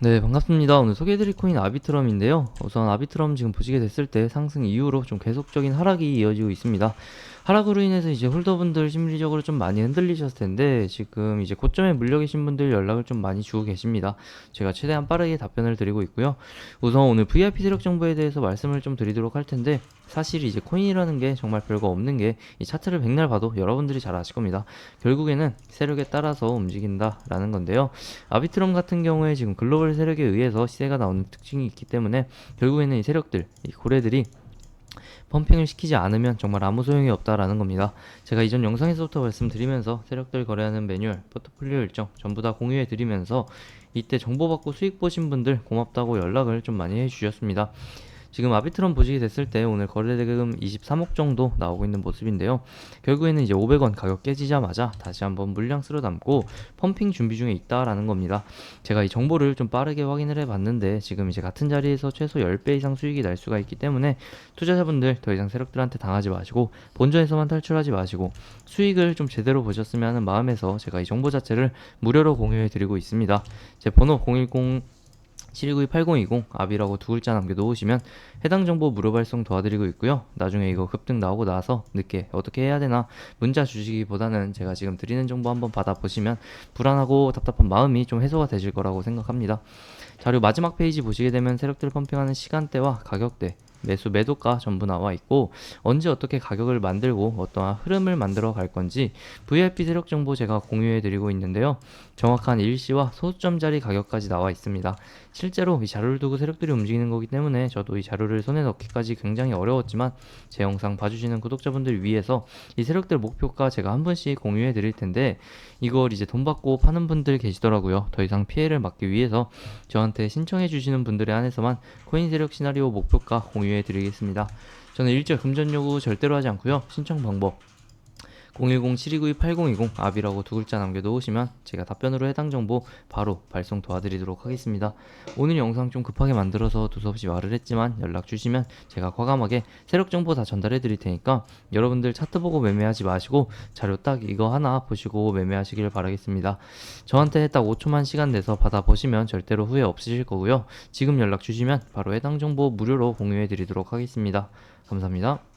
네, 반갑습니다. 오늘 소개해드릴 코인 아비트럼인데요. 우선 아비트럼 지금 보시게 됐을 때 상승 이후로 좀 계속적인 하락이 이어지고 있습니다. 하락으로 인해서 이제 홀더분들 심리적으로 좀 많이 흔들리셨을 텐데 지금 이제 고점에 물려 계신 분들 연락을 좀 많이 주고 계십니다. 제가 최대한 빠르게 답변을 드리고 있고요. 우선 오늘 VIP 세력 정보에 대해서 말씀을 좀 드리도록 할 텐데 사실 이제 코인이라는 게 정말 별거 없는 게 이 차트를 백날 봐도 여러분들이 잘 아실 겁니다. 결국에는 세력에 따라서 움직인다라는 건데요. 아비트럼 같은 경우에 지금 글로벌 세력에 의해서 시세가 나오는 특징이 있기 때문에 결국에는 이 세력들, 이 고래들이 펌핑을 시키지 않으면 정말 아무 소용이 없다라는 겁니다. 제가 이전 영상에서부터 말씀드리면서 세력들 거래하는 매뉴얼, 포트폴리오 일정 전부 다 공유해 드리면서 이때 정보 받고 수익 보신 분들 고맙다고 연락을 좀 많이 해 주셨습니다. 지금 아비트럼 보시게 됐을 때 오늘 거래대금 23억 정도 나오고 있는 모습인데요. 결국에는 이제 500원 가격 깨지자마자 다시 한번 물량 쓸어 담고 펌핑 준비 중에 있다라는 겁니다. 제가 이 정보를 좀 빠르게 확인을 해 봤는데 지금 이제 같은 자리에서 최소 10배 이상 수익이 날 수가 있기 때문에 투자자분들 더 이상 세력들한테 당하지 마시고 본전에서만 탈출하지 마시고 수익을 좀 제대로 보셨으면 하는 마음에서 제가 이 정보 자체를 무료로 공유해 드리고 있습니다. 제 번호 010 729-8020 아비라고 두 글자 남겨 놓으시면 해당 정보 무료 발송 도와드리고 있고요. 나중에 이거 급등 나오고 나서 늦게 어떻게 해야 되나 문자 주시기보다는 제가 지금 드리는 정보 한번 받아보시면 불안하고 답답한 마음이 좀 해소가 되실 거라고 생각합니다. 자료 마지막 페이지 보시게 되면 세력들 펌핑하는 시간대와 가격대 매수 매도가 전부 나와 있고 언제 어떻게 가격을 만들고 어떠한 흐름을 만들어 갈 건지 VIP 세력 정보 제가 공유해 드리고 있는데요. 정확한 일시와 소수점 자리 가격까지 나와 있습니다. 실제로 이 자료를 두고 세력들이 움직이는 거기 때문에 저도 이 자료를 손에 넣기까지 굉장히 어려웠지만 제 영상 봐주시는 구독자분들 위해서 이 세력들 목표가 제가 한 분씩 공유해 드릴 텐데 이걸 이제 돈 받고 파는 분들 계시더라고요. 더 이상 피해를 막기 위해서 저한테 신청해 주시는 분들에 한해서만 코인 세력 시나리오 목표가 공유해 드리겠습니다. 저는 일절 금전 요구 절대로 하지 않고요. 신청 방법 010-7292-8020 아비라고 두 글자 남겨놓으시면 제가 답변으로 해당 정보 바로 발송 도와드리도록 하겠습니다. 오늘 영상 좀 급하게 만들어서 두서없이 말을 했지만 연락 주시면 제가 과감하게 세력 정보 다 전달해 드릴 테니까 여러분들 차트 보고 매매하지 마시고 자료 딱 이거 하나 보시고 매매하시길 바라겠습니다. 저한테 딱 5초만 시간 내서 받아보시면 절대로 후회 없으실 거고요. 지금 연락 주시면 바로 해당 정보 무료로 공유해 드리도록 하겠습니다. 감사합니다.